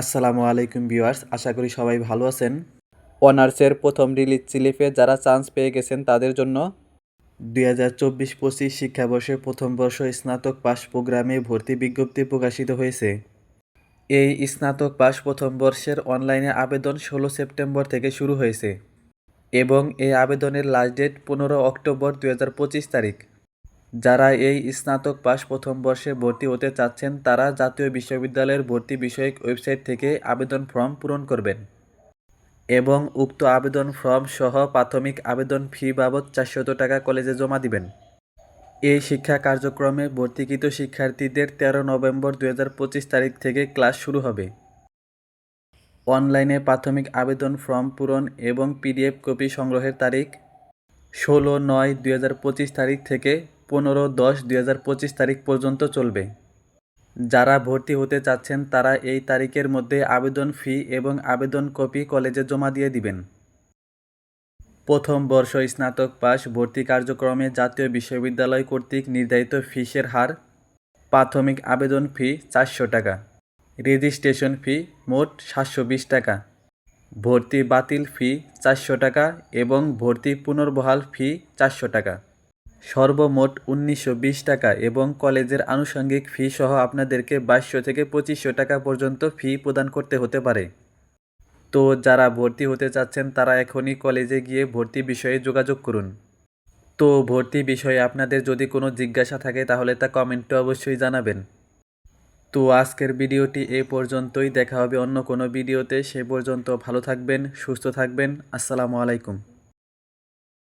আসসালামু আলাইকুম ভিউয়ার্স, আশা করি সবাই ভালো আছেন। অনার্সের প্রথম রিলিজ স্লিপে যারা চান্স পেয়ে গেছেন তাদের জন্য দুই হাজার চব্বিশ পঁচিশ শিক্ষাবর্ষে প্রথম বর্ষ স্নাতক পাস প্রোগ্রামে ভর্তি বিজ্ঞপ্তি প্রকাশিত হয়েছে। এই স্নাতক পাস প্রথম বর্ষের অনলাইনে আবেদন ষোলো সেপ্টেম্বর থেকে শুরু হয়েছে এবং এই আবেদনের লাস্ট ডেট পনেরো অক্টোবর দুই হাজার পঁচিশ তারিখ। যারা এই স্নাতক পাস প্রথম বর্ষে ভর্তি হতে চাচ্ছেন, তারা জাতীয় বিশ্ববিদ্যালয়ের ভর্তি বিষয়ক ওয়েবসাইট থেকে আবেদন ফর্ম পূরণ করবেন এবং উক্ত আবেদন ফর্ম সহ প্রাথমিক আবেদন ফি বাবদ চারশত টাকা কলেজে জমা দিবেন। এই শিক্ষা কার্যক্রমে ভর্তিকৃত শিক্ষার্থীদের তেরো নভেম্বর দু হাজার পঁচিশ তারিখ থেকে ক্লাস শুরু হবে। অনলাইনে প্রাথমিক আবেদন ফর্ম পূরণ এবং পিডিএফ কপি সংগ্রহের তারিখ ষোলো নয় দুই তারিখ থেকে পনেরো দশ দুই তারিখ পর্যন্ত চলবে। যারা ভর্তি হতে চাচ্ছেন, তারা এই তারিখের মধ্যে আবেদন ফি এবং আবেদন কপি কলেজে জমা দিয়ে দিবেন। প্রথম বর্ষ স্নাতক পাস ভর্তি কার্যক্রমে জাতীয় বিশ্ববিদ্যালয় কর্তৃক নির্ধারিত ফিসের হার, প্রাথমিক আবেদন ফি চারশো টাকা, রেজিস্ট্রেশন ফি মোট সাতশো বিশ টাকা, ভর্তি বাতিল ফি চারশো টাকা এবং ভর্তি পুনর্বহাল ফি চারশো টাকা। সর্বমোট উনিশশো বিশ টাকা এবং কলেজের আনুষঙ্গিক ফি সহ আপনাদেরকে বাইশশো থেকে পঁচিশশো টাকা পর্যন্ত ফি প্রদান করতে হতে পারে। তো যারা ভর্তি হতে চাচ্ছেন, তারা এখনই কলেজে গিয়ে ভর্তি বিষয়ে যোগাযোগ করুন। তো ভর্তি বিষয়ে আপনাদের যদি কোনো জিজ্ঞাসা থাকে, তাহলে তা কমেন্টে অবশ্যই জানাবেন। তো আজকের ভিডিওটি এ পর্যন্তই। দেখা হবে অন্য কোনো ভিডিওতে। সে পর্যন্ত ভালো থাকবেন, সুস্থ থাকবেন। আসসালামু আলাইকুম।